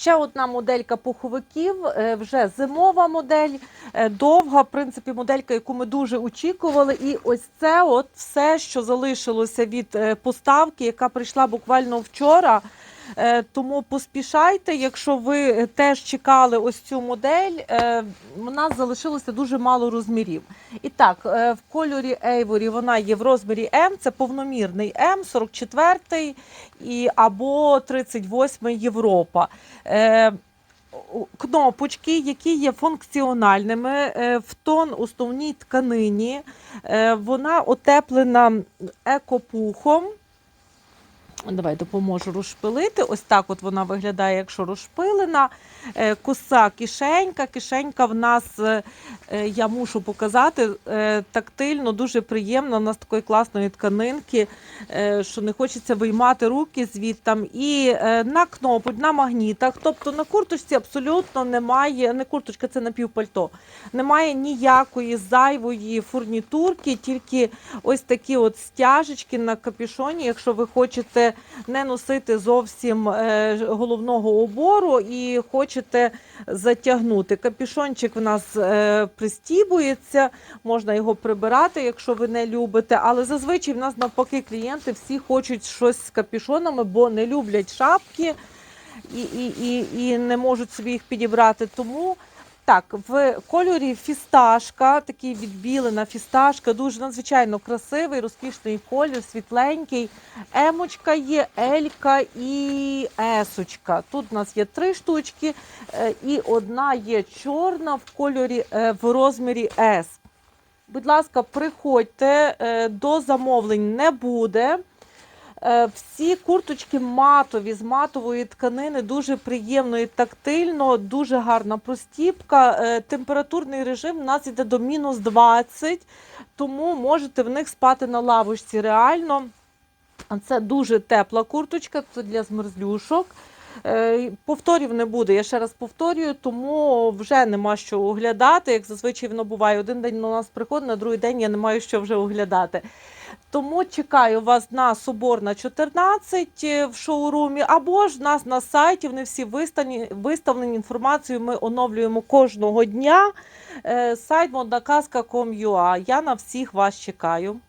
Ще одна моделька пуховиків, е, вже зимова модель, е, довга, в принципі, моделька, яку ми дуже очікували. І ось це от все, що залишилося від е, поставки, яка прийшла буквально вчора. Е, Тому поспішайте, якщо ви е, теж чекали ось цю модель, е, у нас залишилося дуже мало розмірів. І так, е, в кольорі Ейворі вона є в розмірі М, це повномірний М, 44 і або 38 Європа. Е, Кнопочки, які є функціональними, е, в тон основній тканині, Е, вона отеплена екопухом. Давай допоможу розшпилити. Ось так от вона виглядає, якщо розшпилена. Е, Коса кишенька. Кишенька в нас, е, е, я мушу показати, тактильно, дуже приємно. У нас такої класної тканинки, що не хочеться виймати руки звідтам. І на кнопку, на магнітах. Тобто на курточці абсолютно немає, не курточка, це напівпальто. Немає ніякої зайвої фурнітурки, тільки ось такі от стяжечки на капюшоні, якщо ви хочете не носити зовсім е, головного убору і хочете затягнути. Капюшончик в нас е, пристібується, можна його прибирати, якщо ви не любите. Але зазвичай в нас навпаки клієнти всі хочуть щось з капюшонами, бо не люблять шапки і, і, і, і не можуть собі їх підібрати. Тому так, в кольорі фісташка, такий відбілена фісташка, дуже надзвичайно красивий, розкішний колір, світленький. Емочка є, Елька і Есочка. Тут у нас є три штучки, е, і одна є чорна в кольорі е, в розмірі С. Будь ласка, приходьте, е, до замовлень не буде. Е, Всі курточки матові з матової тканини, дуже приємно і тактильно, дуже гарна простіпка. Е, Температурний режим у нас йде до мінус 20, тому можете в них спати на лавочці реально. Це дуже тепла курточка, це для змерзлюшок. Е, Повторів не буде, я ще раз повторюю, тому вже нема що оглядати. Як зазвичай воно буває, один день у нас приходить, на другий день я не маю що вже оглядати. Тому чекаю вас на Соборна 14 е, в шоурумі, або ж нас на сайті. Вони всі виставлені, виставлені інформацією. Ми оновлюємо кожного дня. Е, Сайт modakaska.com.ua. Я на всіх вас чекаю.